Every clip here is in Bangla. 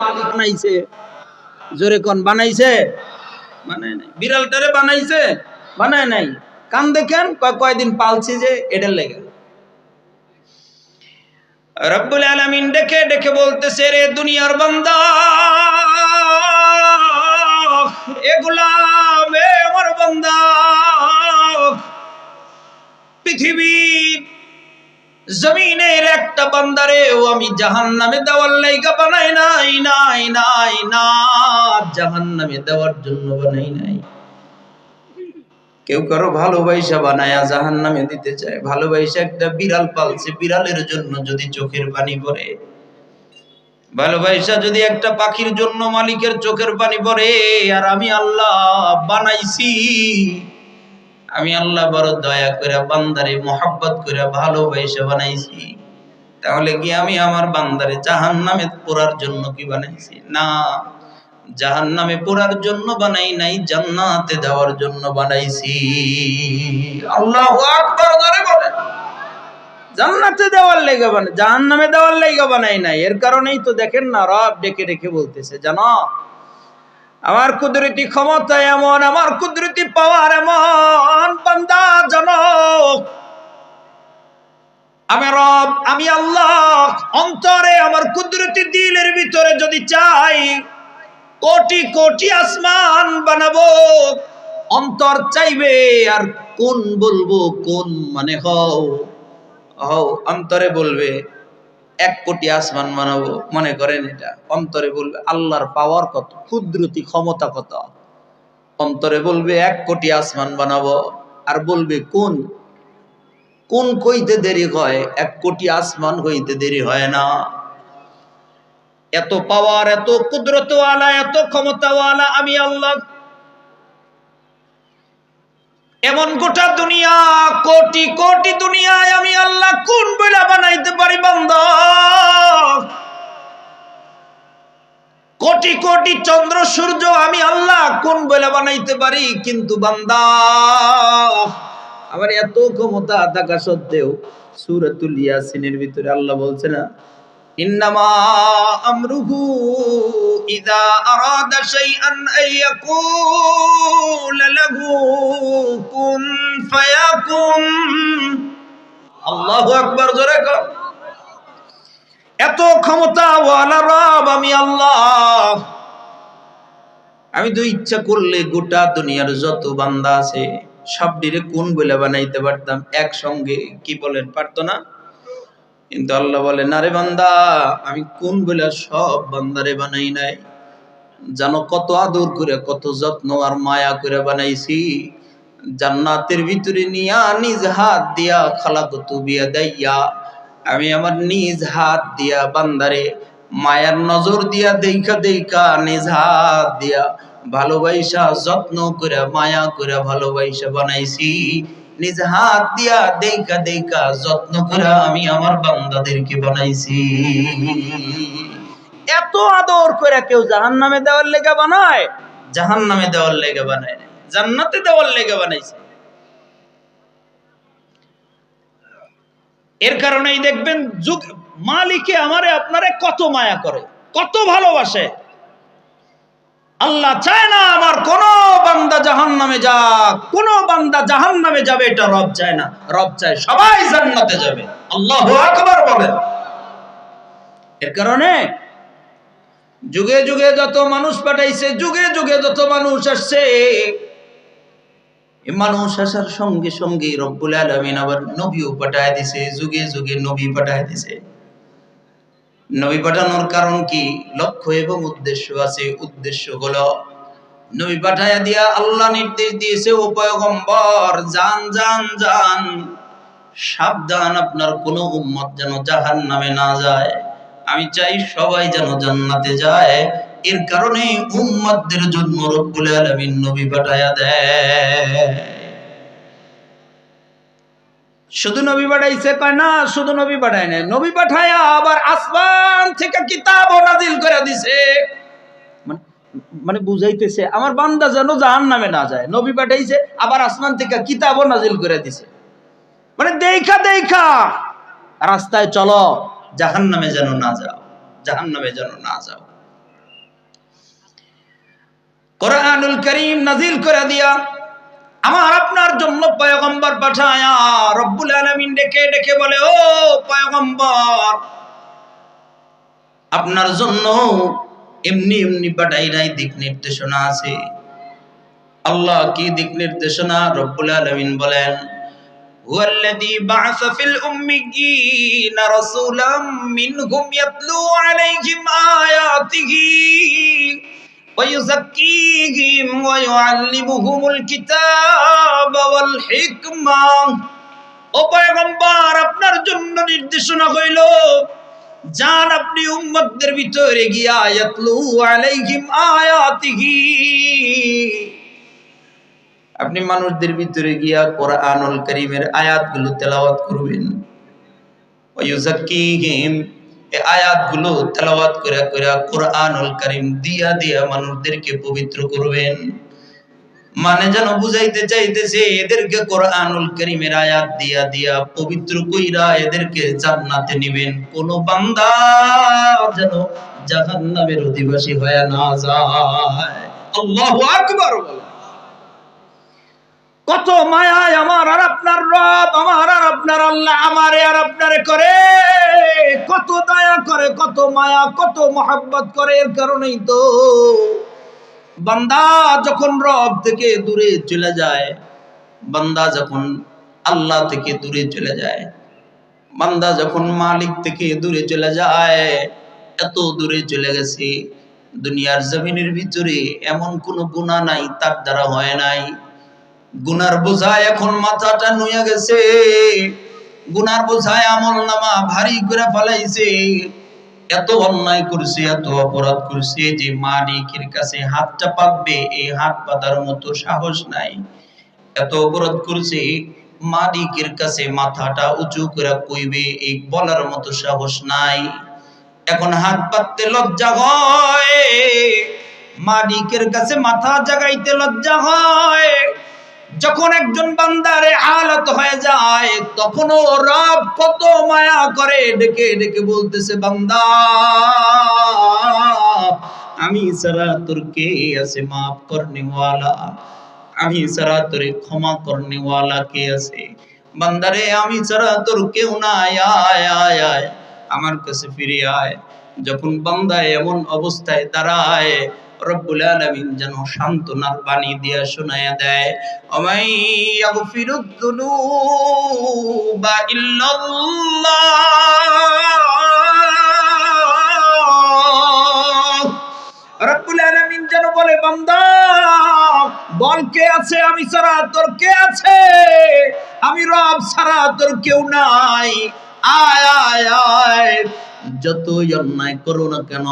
বানাইছে। জোরে বানাইছে? বানায় নাই। বিড়ালটারে বানাইছে? বানায় নাই। কান দেখেন, কয়, কয়দিন পালছি যে এটার লেগে। রব্বুল আলামিন ডেকে ডেকে বলতেছে, রে দুনিয়ার বান্দা এগুলা আমার বান্দা, পৃথিবীর জমিনের একটা বান্দারে ও আমি জাহান নামে দেওয়ার লাইগা বানাই নাই নাই নাই, না। জাহান নামে দেওয়ার জন্য বানাই নাই। কেউ কারও ভালোবাসা বানায়া জাহান নামে দিতে চায়। ভালোবাসা একটা বিড়াল পালছে, বিড়ালের জন্য যদি চোখের পানি পড়ে। ভালোবাসা যদি একটা পাখির জন্য মালিকের চোখের পানি পড়ে, আর আমি আল্লাহ বানাইছি। আমি আল্লাহ বড় দয়া করে, বান্দারে মোহাব্বত করে, ভালোবাসা বানাইছি। তাহলে কি আমি আমার বান্দারে জাহান নামে পড়ার জন্য কি বানাইছি? না জাহান নামে পড়ার জন্য বানাই নাই, জান্নাতে দেওয়ার জন্য বানাইছি। আল্লাহ আকবার ধরে বলেন। জান্নাতে দেওয়ার লেগে বানাই জাহান নামে দেওয়ার লেগে বানাই নাই। এর কারণেই তো দেখেন না, রব ডেকে ডেকে বলতেছে, জানো আমার কুদরতি ক্ষমতা এমন, আমার কুদরতি পাওয়ার এমন, বান্দা, জনক। আমি রব, আমি আল্লাহ, অন্তরে আমার কুদরতি দিলের ভিতরে যদি চাই, কোটি কোটি আসমান বানাবো, অন্তর চাইবে, আর কোন বলব, কোন মানে হও? হও, অন্তরে বলবে এক কোটি আসমান বানাবো মনে করেন এটা। অন্তরে বলবে আল্লাহর পাওয়ার কত, ক্ষুদ্রতি ক্ষমতা কত? অন্তরে বলবে এক কোটি আসমান বানাবো আর বলবে কোন? কোন কইতে দেরি হয়? এক কোটি আসমান হইতে দেরি হয় না। এত পাওয়ার এত কুদরতওয়ালা এত ক্ষমতাওয়ালা, আমি আল্লাহ এমন গোটা দুনিয়া, কোটি কোটি দুনিয়ায় আমি আল্লাহ কোন বেলা বানাইতে পারি, বান্দা। কোটি কোটি চন্দ্র, সূর্য আমি আল্লাহ কোন বেলা বানাইতে পারি, কিন্তু বান্দা আবার এত ক্ষমতা থাকা সত্ত্বেও সুরাতুল ইয়াসিনের ভিতরে আল্লাহ বলছে না, ইন্নামা আমরুহু এত ক্ষমতা আমি আল্লাহ। আমি তো ইচ্ছা করলে গোটা দুনিয়ার যত বান্দা আছে, সব ডিরে কোন বলে বানাইতে পারতাম। একসঙ্গে, কি বলেন, পারতো না? কিন্তু আল্লাহ বলে না রে বান্দা, আমি কোন বলে সব বান্দারে বানাই নাই? জানো কত আদর করে, কত যত্ন আর মায়া করে বানাইছি। জান্নাতের ভিতরে নিয়া নিজ হাত দিয়া খালাকতু তুবিয়া দাইয়া, আমি আমার নিজ হাত দিয়া বান্দারে মায়ার নজর দিয়া দেখা দেখা নিজ হাত দিয়া ভালোবাসা যত্ন করে, মায়া করে ভালোবাসা বানাইছি। নিজ হাত দিয়া দেখা দেখা যত্ন করে আমি আমার বান্দাদেরকে বানাইছি। এত আদর করে কেউ জাহান নামে দেওয়ার লেগে বানায়? জাহান নামে দেওয়ার লেগে বানায় জান্নাতে দেওয়ার লেগে বানাইছে। এর কারণেই দেখবেন যুগ মালিকে আমারে আপনারে কত মায়া করে, কত ভালোবাসে। আল্লাহ চায় না আমার কোন বান্দা জাহান নামে যাক, কোন বান্দা জাহান নামে যাবে, এটা রব চায় না। রব চায় সবাই জান্নাতে যাবে। আল্লাহ আকবার বলেন। এর কারণে যুগে যুগে যত মানুষ পাঠাইছে, যুগে যুগে যত মানুষ আসছে মানুষ আসার সঙ্গে সঙ্গে রব্বুল আলমিন আবার নবীও পাঠায় দিছে, যুগে যুগে নবী পাঠায় দিছে। নবী পাঠানোর কারণ কি? লক্ষ্য এবং উদ্দেশ্য আছে। উদ্দেশ্য হলো, নবী পাঠায়া দিয়া আল্লাহ নির্দেশ দিয়েছে, ও জান যান জান সাবধান, আপনার কোনো উম্মত যেন জাহান নামে না যায়। আমি চাই সবাই যেন জান্নাতে যায়। এর কারণে উম্মতদের জন্য রব্বুল আলামিন নবী পাঠায়া দেয়। শুধু নবী পাঠাইছে না, শুধু নবী পাঠায় না নবী পাঠায়া আবার আসমান থেকে কিতাব নাজিল করে দিছে। মানে মানে বুঝাইতেছে, আমার বান্দা যেন জাহান নামে না যায়। নবী পাঠাইছে, আবার আসমান থেকে কিতাবও নাজিল করে দিছে। মানে দেখা দেখা, রাস্তায় চলো জাহান নামে যেন না যাও জাহান নামে যেন না যাও। কোরআনুল করিম নাজিল করে দিয়া আমার আপনার জন্য পয়গম্বর পাঠায়া রব্বুল আলামিন ডেকে ডেকে বলে ও পয়গম্বর আপনার জন্য এমনি এমনি পাঠাই নাই দিক নির্দেশনা আছে আল্লাহ কি দিক নির্দেশনা রব্বুল আলামিন বলেন هو الذي بعث في الأميين رسولا منهم يتلو عليهم آياته ويزكيهم ويعلمهم الكتاب والحكمة ও পয়গম্বর আপনার জন্য নির্দেশনা হইল যান আপনি উম্মতদের ভিতরে গিয়া ইয়াতলু আলাইহিম আয়াতিহি আপনি মানুষদের ভিতরে গিয়া কোরআনুল কারীমের আয়াতগুলো তেলাওয়াত করবেন ওয়ায়ুযাক্কিহিম আয়াতগুলো তেলাওয়াত করে করে কোরআনুল কারীম দিয়া দিয়া মানুষদেরকে পবিত্র করবেন। মানে যেন বুঝাইতে চাইতেছে, এদেরকে কোরআনুল করিমের আয়াত দিয়া দিয়া পবিত্র কইরা এদেরকে জান্নাতে নিবেন। কোন বান্দা যেন জাহান্নামের অধিবাসী হয়ে না যায়। আল্লাহু আকবার কত মায়ায় আমার আর আপনার রব, আমার আর আপনার আল্লাহ, আমারে আর আপনারে করে। কত করে কত মায়া, কত মহাব্বত করে, এর কারণেই তো বান্দা যখন রব থেকে দূরে চলে যায়, বান্দা যখন আল্লাহ থেকে দূরে চলে যায়, বান্দা যখন মালিক থেকে দূরে চলে যায়, এত দূরে চলে গেছে, দুনিয়ার জমিনের ভিতরে এমন কোনো গুণা নাই, তার দ্বারা হয় নাই। গুনার বোঝায় এখন মাথাটা নুয়ে গেছে, গুনার বোঝায় আমল নামা ভারী করে ফেলাইছে। এত অন্যায় করছে, এত অপরাধ করছে যে মালিকের কাছে হাতটা পাতবে এই হাত পাতার মতো সাহস নাই। এত অপরাধ করছে, মালিকের কাছে মাথাটা উঁচু করে কইবে, এই বলার মতো সাহস নাই। এখন হাত পাততে লজ্জা হয়, মালিকের কাছে মাথা জাগাইতে লজ্জা হয়। যখন একজন বান্দারে হালত হয়ে যায়, তখনও রব কত মায়া করে ডেকে ডেকে বলতেছে, বান্দা, আমি সারা তোর কে আছে? মাফ করনেওয়ালা। আমি সারা তোরে ক্ষমা করনেওয়ালা কে আছে? বান্দারে, আমি ছাড়া তোর কেউ নাই। আয় আয় আয়। আমার কাছে ফিরে আয়। যখন বান্দা এমন অবস্থায় দাঁড়ায় রব্বুল আলামিন যেন সান্ত্বনার বাণী দিয়া শোনায়া দেয়। ইল্লাল্লাহ। রব্বুল আলামিন যেন বলে, বান্দা, বল কে আছে? আমি ছাড়া তোর কে আছে? আমি রব ছাড়া তোর কেউ নাই। আয় আয় আয়। যতই অন্যায় করো না কেন,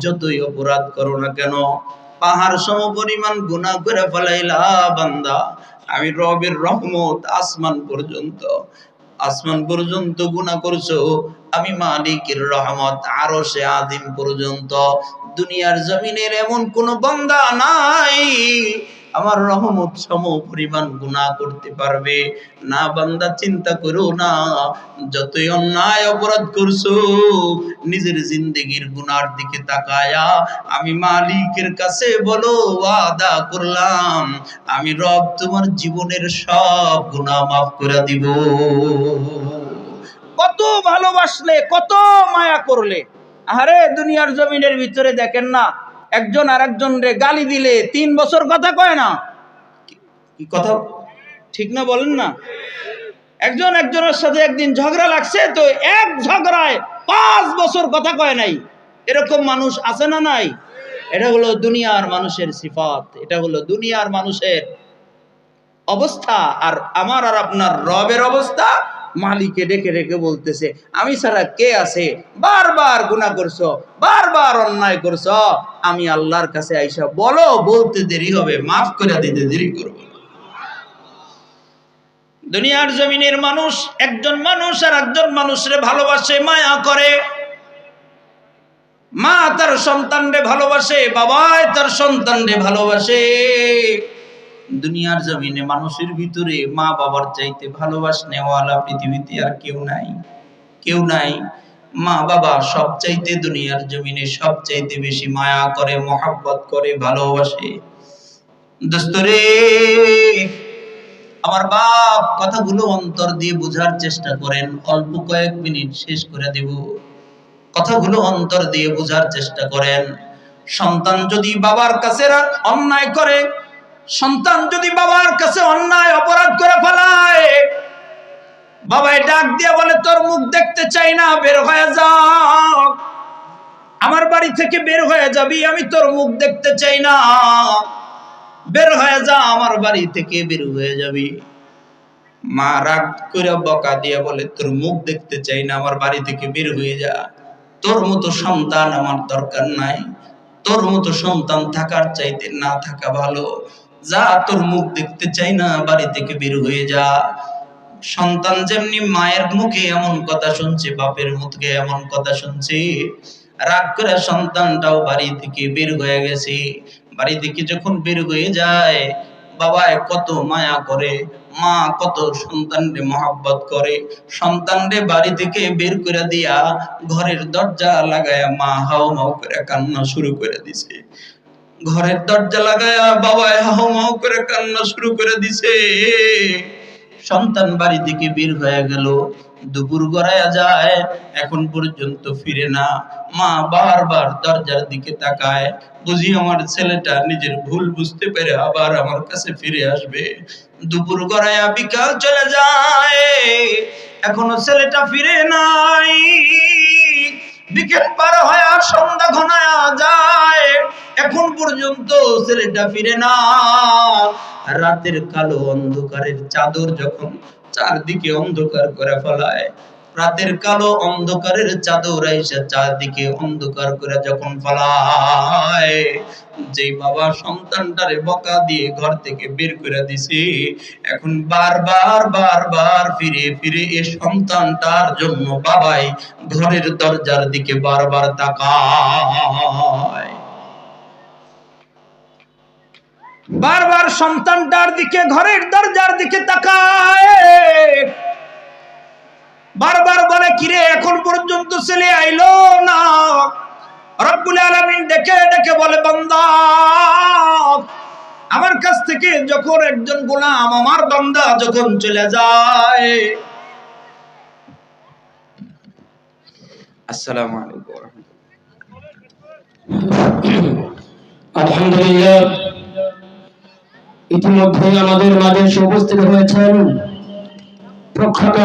যতই অপরাধ করো না কেন, পাহাড় সম পরিমাণ গুনাহ করে ফেলাইলা বান্দা আমি রবের রহমত আসমান পর্যন্ত আসমান পর্যন্ত গুণা করছ। আমি মালিকের রহমত আরও সে আদিম পর্যন্ত। দুনিয়ার জমিনের এমন কোন বান্দা নাই। আমার রহমত সম পরিমাণ গুনাহ করতে পারবে। না, বান্দা, চিন্তা করো না। যতই অন্যায় অপরাধ করছ, নিজের জিন্দগির গুনার দিকে তাকায়া আমি মালিকের কাছে বলো, ওয়াদা করলাম, আমি রব তোমার জীবনের সব গুনাহ মাফ করে দিব। কত ভালোবাসলে, কত মায়া করলে। আরে দুনিয়ার জমিনের ভিতরে দেখেন না একজন আর একজন রে গালি দিলে তিন বছর কথা কয় না। কি কথা? ঠিক না বলেন না? একজন একজনের সাথে একদিন ঝগড়া লাগছে, তো এক ঝগড়ায় পাঁচ বছর কথা কয় নাই। এরকম মানুষ আছে না নাই? এটা হলো দুনিয়ার মানুষের সিফাত, এটা হলো দুনিয়ার মানুষের অবস্থা, আর আমার আর আপনার রবের অবস্থা মালিকে ডেকে ডেকে বলতেছে, আমি ছাড়া কে আছে? বারবার গুনাহ করছ, বারবার অন্যায় করছ। আমি আল্লাহর কাছে আইসা বলো, বলতে দেরি হবে, মাফ করে দিতে দেরি করব দুনিয়ার জমিনের মানুষ, একজন মানুষ আর একজন মানুষরে ভালোবাসে, মায়া করে। মা তার সন্তানরে ভালোবাসে, বাবাই তার সন্তানরে ভালোবাসে। দুনিয়ার জমিনে মানুষের ভিতরে মা বাবার চাইতে ভালোবাসনেওয়ালা পৃথিবীতে আর কেউ নাই। কেউ নাই। মা বাবা সব চাইতে দুনিয়ার জমিনে সব চাইতে বেশি মায়া করে, মহাব্বত করে, ভালোবাসে। দোস্তরে, আমার বাপ কথাগুলো অন্তর দিয়ে বোঝার চেষ্টা করেন, অল্প কয়েক মিনিট শেষ করে দেব। কথাগুলো অন্তর দিয়ে বোঝার চেষ্টা করেন, সন্তান যদি বাবার কাছে অন্যায় করে সন্তান যদি বাবার কাছে অন্যায় অপরাধ করে ফেলায়, বাবাই ডাক দিয়ে বলে, তোর মুখ দেখতে চাই না, বের হয়ে যা। আমার বাড়ি থেকে বের হয়ে যাবি, আমি তোর মুখ দেখতে চাই না। বের হয়ে যা, আমার বাড়ি থেকে বের হয়ে যাবি। মা রাগ করে বকা দিয়ে বলে, তোর মুখ দেখতে চাই না, আমার বাড়ি থেকে বের হয়ে যা। তোর মতো সন্তান আমার দরকার নাই। তোর মতো সন্তান থাকার চাইতে না থাকা ভালো। যা তোর মুখ দেখতে চাই না, বাড়ি থেকে বের হয়ে যা। সন্তান যেমনি মায়ের মুখে এমন কথা শুনছে, বাপের মুখে এমন কথা শুনছে। রাগ করে সন্তানটাও বাড়ি থেকে বের হয়ে গেছে। বাড়ি থেকে যখন বের হয়ে যায়, বাবায় কত মায়া করে, মা কত সন্তানরে মহাব্বত করে। সন্তানরে বাড়ি থেকে বের করে দিয়া ঘরের দরজা লাগায়া মা হাও মাও করে কান্না শুরু করে দিছে। ঘরের দরজা লাগায়া বাবায় হাও মাও করে কান্না শুরু করে দিছে। সন্তান বাড়ি থেকে বের হয়ে গেল। দুপুর গড়ায়া যায়, এখন পর্যন্ত ফিরে না। মা বারবার দরজার দিকে তাকায়। বুঝি আমার ছেলেটা নিজের ভুল বুঝতে পেরে আবার আমার কাছে ফিরে আসবে। দুপুর গড়ায়া বিকাল চলে যায়, এখনও ছেলেটা ফিরে নাই। বিকেল এখন পর্যন্ত ছেলেটা ফিরে না। রাতের কালো অন্ধকারের চাদর যখন চারদিকে অন্ধকার করে ফেলায়, রাতের কালো অন্ধকারের চাদর এসে চারদিকে অন্ধকার করে যখন ফেলায় যে বাবা সন্তানটারে বকা দিয়ে ঘর থেকে বের করে দিছে, এখন বারবার বারবার ফিরে ফিরে এ সন্তানটার জন্য বাবাই ঘরের দরজার দিকে বারবার তাকায়। বারবার সন্তানটার দিকে, ঘরের দরজার দিকে তাকায়। বারবার বলে, কিরে, এখন পর্যন্ত ছেলে আইলো না? রব্বুল আলামিন ডেকে ডেকে বলে, বান্দা, আমার কাছ থেকে যখন একজন গোলাম, আমার বান্দা যখন চলে যায়। আসসালামু আলাইকুম। আলহামদুলিল্লাহ। ইতিমধ্যে আমাদের মাঝে উপস্থিত হয়েছেন প্রখ্যাত